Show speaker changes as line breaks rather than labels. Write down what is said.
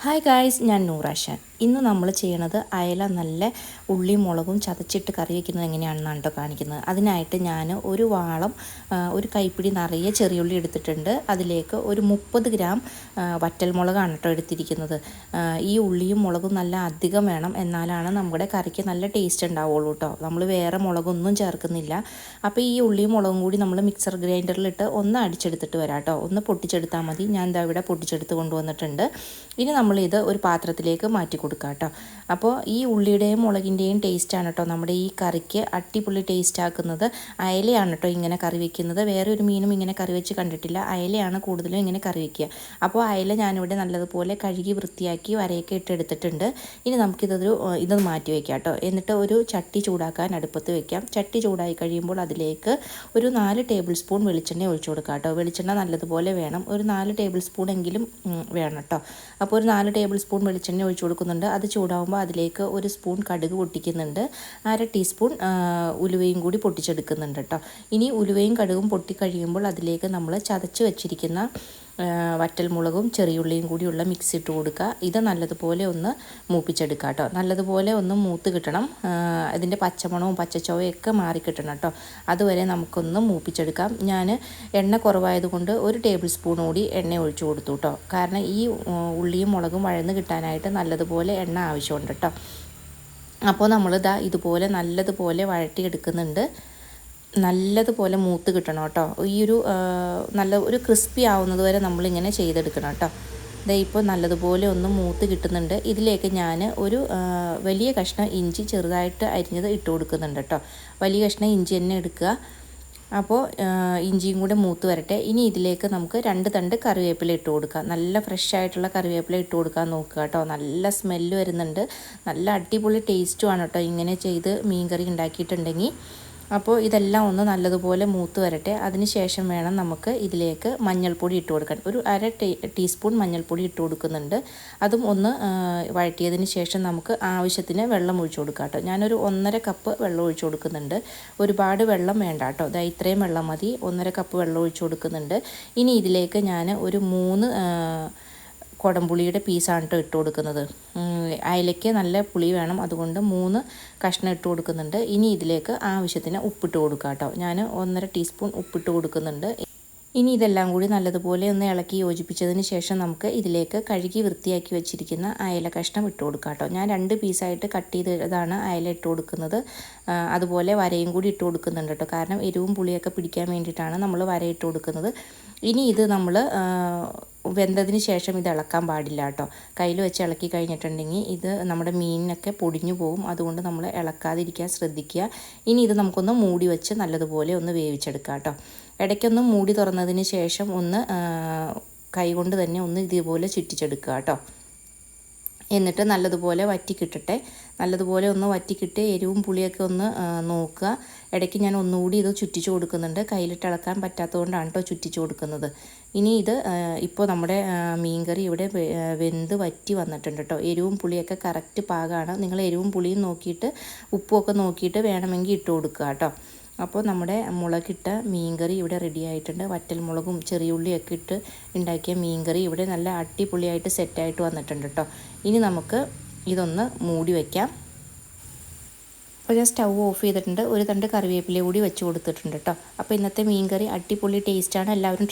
Hi guys ഞാൻ നൂറാഷാൻ ഇന്ന് നമ്മൾ ചെയ്യണത് അയല നല്ല ഉള്ളിയും മുളകും ചതച്ചിട്ട് കറി വയ്ക്കുന്നത് എങ്ങനെയാണെന്നാണ് കേട്ടോ കാണിക്കുന്നത്. അതിനായിട്ട് ഞാൻ ഒരു വാളം ഒരു കൈപ്പിടി നിറയെ ചെറിയുള്ളി എടുത്തിട്ടുണ്ട്. അതിലേക്ക് ഒരു മുപ്പത് ഗ്രാം വറ്റൽ വറ്റൽമുളകാണ് കേട്ടോ എടുത്തിരിക്കുന്നത്. ഈ ഉള്ളിയും മുളകും നല്ല അധികം വേണം. എന്നാലാണ് നമ്മുടെ കറിക്ക് നല്ല ടേസ്റ്റ് ഉണ്ടാവുള്ളൂ കേട്ടോ. നമ്മൾ വേറെ മുളകൊന്നും ചേർക്കുന്നില്ല. അപ്പോൾ ഈ ഉള്ളിയും മുളകും കൂടി നമ്മൾ മിക്സർ ഗ്രൈൻഡറിലിട്ട് ഒന്ന് അടിച്ചെടുത്തിട്ട് വരാം കേട്ടോ. ഒന്ന് പൊട്ടിച്ചെടുത്താൽ മതി. ഞാൻ ഇതാ ഇവിടെ പൊട്ടിച്ചെടുത്ത് കൊണ്ടുവന്നിട്ടുണ്ട്. ഇനി നമ്മളിത് ഒരു പാത്രത്തിലേക്ക് മാറ്റി കൊടുക്കാം കേട്ടോ അപ്പോൾ ഈ ഉള്ളിയുടെയും മുളകിന്റെയും ടേസ്റ്റാണ് കേട്ടോ നമ്മുടെ ഈ കറിക്ക് അടിപൊളി ടേസ്റ്റ് ആക്കുന്നത്. അയലയാണ് കേട്ടോ ഇങ്ങനെ കറി വെക്കുന്നത്. വേറെ ഒരു മീനും ഇങ്ങനെ കറി വെച്ച് കണ്ടിട്ടില്ല. അയലയാണ് കൂടുതലും ഇങ്ങനെ കറി വെക്കുക. അപ്പോൾ അയല ഞാനിവിടെ നല്ലതുപോലെ കഴുകി വൃത്തിയാക്കി വരയൊക്കെ ഇട്ടെടുത്തിട്ടുണ്ട് ഇനി നമുക്കിതൊരു ഇത് മാറ്റി വയ്ക്കാം കേട്ടോ എന്നിട്ട് ഒരു ചട്ടി ചൂടാക്കാൻ അടുപ്പത്ത് വെക്കാം. ചട്ടി ചൂടായി കഴിയുമ്പോൾ അതിലേക്ക് ഒരു നാല് ടേബിൾ സ്പൂൺ വെളിച്ചെണ്ണ ഒഴിച്ചു കൊടുക്കാം കേട്ടോ വെളിച്ചെണ്ണ നല്ലതുപോലെ വേണം. ഒരു നാല് ടേബിൾ സ്പൂൺ എങ്കിലും വേണം കേട്ടോ അപ്പോൾ ഒരു നാല് ടേബിൾ സ്പൂൺ വെളിച്ചെണ്ണ ഒഴിച്ചു കൊടുക്കുന്നുണ്ട് അത് ചൂടാവുമ്പോൾ അതിലേക്ക് ഒരു സ്പൂൺ കടുക് പൊട്ടിക്കുന്നുണ്ട്. അര ടീസ്പൂൺ ഉലുവയും കൂടി പൊട്ടിച്ചെടുക്കുന്നുണ്ട് കേട്ടോ ഇനി ഉലുവയും കടുകും പൊട്ടിക്കഴിയുമ്പോൾ അതിലേക്ക് നമ്മൾ ചതച്ച് വെച്ചിരിക്കുന്ന വറ്റൽമുളകും ചെറിയുള്ളിയും കൂടിയുള്ള മിക്സ് ഇട്ട് കൊടുക്കുക. ഇത് നല്ലതുപോലെ ഒന്ന് മൂപ്പിച്ചെടുക്കുക കേട്ടോ. നല്ലതുപോലെ ഒന്ന് മൂത്ത് കിട്ടണം. അതിന്റെ പച്ചമണവും പച്ചച്ചോവയൊക്കെ ഒക്കെ മാറി കിട്ടണം കേട്ടോ. അതുവരെ നമുക്കൊന്ന് മൂപ്പിച്ചെടുക്കാം. ഞാൻ എണ്ണ കുറവായതുകൊണ്ട് ഒരു ടേബിൾ സ്പൂൺ കൂടി എണ്ണ ഒഴിച്ചു കൊടുത്തു കേട്ടോ. കാരണം ഈ ഉള്ളിയും മുളകും വഴന്ന് കിട്ടാനായിട്ട് നല്ലതുപോലെ എണ്ണ ആവശ്യമുണ്ട് കേട്ടോ. അപ്പോൾ നമ്മളിതാ ഇതുപോലെ നല്ലതുപോലെ വഴട്ടിയെടുക്കുന്നുണ്ട് നല്ലതുപോലെ മൂത്ത് കിട്ടണം കേട്ടോ. ഈ ഒരു നല്ല ഒരു ക്രിസ്പി ആവുന്നത് വരെ നമ്മളിങ്ങനെ ചെയ്തെടുക്കണം കേട്ടോ. ഇതേ ഇപ്പോൾ നല്ലതുപോലെ ഒന്ന് മൂത്ത് കിട്ടുന്നുണ്ട്. ഇതിലേക്ക് ഞാൻ ഒരു വലിയ കഷ്ണം ഇഞ്ചി ചെറുതായിട്ട് അരിഞ്ഞത് ഇട്ട് കൊടുക്കുന്നുണ്ട് കേട്ടോ. വലിയ കഷ്ണം ഇഞ്ചി തന്നെ എടുക്കുക. അപ്പോൾ ഇഞ്ചിയും കൂടെ മൂത്ത് വരട്ടെ. ഇനി ഇതിലേക്ക് നമുക്ക് രണ്ട് തണ്ട് കറിവേപ്പില ഇട്ട് കൊടുക്കാം. നല്ല ഫ്രഷ് ആയിട്ടുള്ള കറിവേപ്പില ഇട്ട് കൊടുക്കാൻ നോക്കുക കേട്ടോ. നല്ല സ്മെല്ല് വരുന്നുണ്ട്. നല്ല അടിപൊളി ടേസ്റ്റുമാണ് കേട്ടോ ഇങ്ങനെ ചെയ്ത് മീൻ കറി ഉണ്ടാക്കിയിട്ടുണ്ടെങ്കിൽ. അപ്പോൾ ഇതെല്ലാം ഒന്ന് നല്ലതുപോലെ മൂത്ത് വരട്ടെ. അതിന് ശേഷം വേണം നമുക്ക് ഇതിലേക്ക് മഞ്ഞൾപ്പൊടി ഇട്ട് കൊടുക്കാൻ. ഒരു അര ടീസ്പൂൺ മഞ്ഞൾപ്പൊടി ഇട്ട് കൊടുക്കുന്നുണ്ട്. അതും ഒന്ന് വഴറ്റിയതിന് ശേഷം നമുക്ക് ആവശ്യത്തിന് വെള്ളം ഒഴിച്ചു കൊടുക്കാം കേട്ടോ. ഞാനൊരു ഒന്നര കപ്പ് വെള്ളം ഒഴിച്ചു കൊടുക്കുന്നുണ്ട്. ഒരുപാട് വെള്ളം വേണ്ട കേട്ടോ. ഇതാ ഇത്രയും വെള്ളം മതി. ഒന്നര കപ്പ് വെള്ളം ഒഴിച്ചു കൊടുക്കുന്നുണ്ട്. ഇനി ഇതിലേക്ക് ഞാൻ ഒരു മൂന്ന് കുടംപുളിയുടെ പീസാണ് കേട്ടോ ഇട്ട് കൊടുക്കുന്നത്. അയിലയ്ക്ക് നല്ല പുളി വേണം. അതുകൊണ്ട് മൂന്ന് കഷ്ണം ഇട്ട് കൊടുക്കുന്നുണ്ട്. ഇനി ഇതിലേക്ക് ആവശ്യത്തിന് ഉപ്പിട്ട് കൊടുക്കാം കേട്ടോ ഞാൻ ഒന്നര ടീസ്പൂൺ ഉപ്പിട്ട് കൊടുക്കുന്നുണ്ട്. ഇനി ഇതെല്ലാം കൂടി നല്ലതുപോലെ ഒന്ന് ഇളക്കി യോജിപ്പിച്ചതിന് ശേഷം നമുക്ക് ഇതിലേക്ക് കഴുകി വൃത്തിയാക്കി വെച്ചിരിക്കുന്ന അയല കഷ്ണം ഇട്ട് കൊടുക്കാം കേട്ടോ. ഞാൻ രണ്ട് പീസായിട്ട് കട്ട് ചെയ്തതാണ് അയല ഇട്ട് കൊടുക്കുന്നത്. അതുപോലെ വരയും കൂടി ഇട്ട് കൊടുക്കുന്നുണ്ട് കേട്ടോ. കാരണം എരിവും പുളിയൊക്കെ പിടിക്കാൻ വേണ്ടിയിട്ടാണ് നമ്മൾ വര ഇട്ട് കൊടുക്കുന്നത്. ഇനി ഇത് നമ്മൾ വെന്തതിന് ശേഷം ഇത് ഇളക്കാൻ പാടില്ല കേട്ടോ. കയ്യിൽ വെച്ച് ഇളക്കി കഴിഞ്ഞിട്ടുണ്ടെങ്കിൽ ഇത് നമ്മുടെ മീനിനൊക്കെ പൊടിഞ്ഞു പോകും. അതുകൊണ്ട് നമ്മൾ ഇളക്കാതിരിക്കാൻ ശ്രദ്ധിക്കുക. ഇനി ഇത് നമുക്കൊന്ന് മൂടി വെച്ച് നല്ലതുപോലെ ഒന്ന് വേവിച്ചെടുക്കാം കേട്ടോ. ഇടയ്ക്കൊന്ന് മൂടി തുറന്നതിന് ശേഷം ഒന്ന് കൈകൊണ്ട് തന്നെ ഒന്ന് ഇതേപോലെ ചുറ്റിച്ചെടുക്കുക കേട്ടോ. എന്നിട്ട് നല്ലതുപോലെ വറ്റി കിട്ടട്ടെ നല്ലതുപോലെ ഒന്ന് വറ്റിക്കിട്ട് കിട്ടി എരിവും പുളിയൊക്കെ ഒന്ന് നോക്കുക. ഇടയ്ക്ക് ഞാൻ ഒന്നുകൂടി ഇത് ചുറ്റിച്ച് കൊടുക്കുന്നുണ്ട്. കയ്യിലിട്ട് ഇളക്കാൻ പറ്റാത്തതുകൊണ്ടാണ് കേട്ടോ ചുറ്റിച്ച് കൊടുക്കുന്നത്. ഇനി ഇത് ഇപ്പോൾ നമ്മുടെ മീൻകറി ഇവിടെ വെന്ത് വറ്റി വന്നിട്ടുണ്ട് കേട്ടോ. എരിവും പുളിയൊക്കെ കറക്റ്റ് പാകമാണ് നിങ്ങൾ എരിവും പുളിയും നോക്കിയിട്ട് ഉപ്പുമൊക്കെ നോക്കിയിട്ട് വേണമെങ്കിൽ ഇട്ട് കൊടുക്കുക കേട്ടോ. അപ്പോൾ നമ്മുടെ മുളകിട്ട മീൻകറി ഇവിടെ റെഡി ആയിട്ടുണ്ട്. വറ്റൽമുളകും ചെറിയുള്ളിയൊക്കെ ഇട്ട് ഉണ്ടാക്കിയ മീൻകറി ഇവിടെ നല്ല അടിപൊളിയായിട്ട് സെറ്റായിട്ട് വന്നിട്ടുണ്ട് കേട്ടോ ഇനി നമുക്ക് ഇതൊന്ന് മൂടി വയ്ക്കാം അപ്പോൾ ഞാൻ സ്റ്റൗ ഓഫ് ചെയ്തിട്ടുണ്ട്. ഒരു തണ്ട് കറിവേപ്പില കൂടി വെച്ച് കൊടുത്തിട്ടുണ്ട് കേട്ടോ അപ്പോൾ ഇന്നത്തെ മീൻകറി അടിപൊളി ടേസ്റ്റാണ് എല്ലാവരും